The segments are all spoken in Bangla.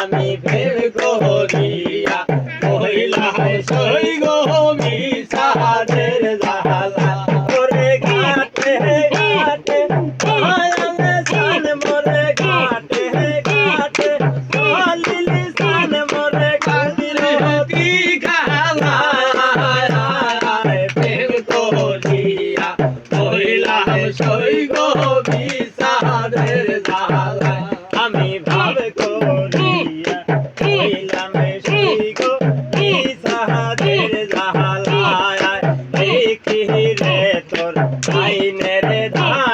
আমি প্রেম করিয়া মহিলা হয় আইনের ধান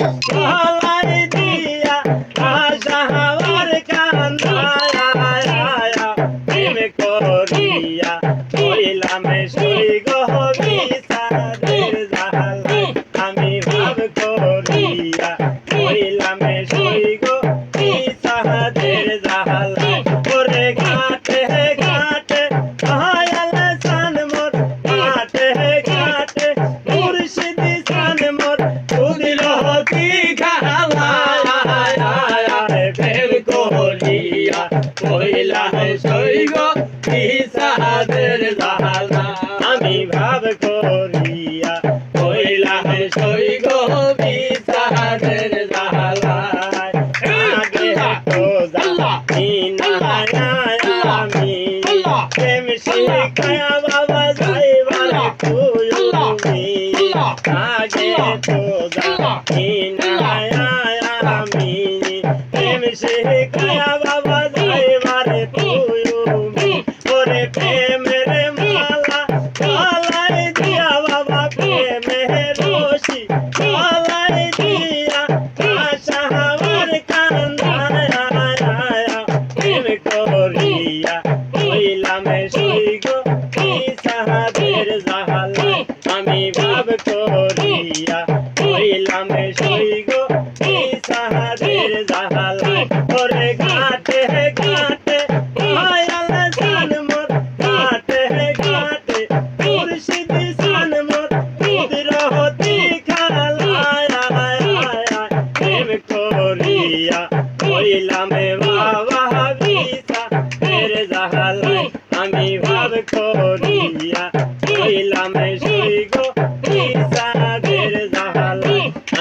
Ah! খায়া বাবা যাইবারে তুই ওরে প্রেমের মালা গলায় আমি ভাব করিয়া কইলাম সেই গো কি সাহাবের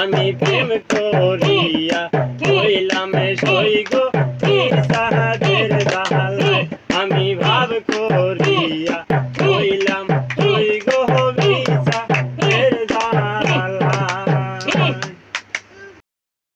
আমি প্রেম করিয়া করিলাম সৈগ সাহাদের আমি ভাব করিয়া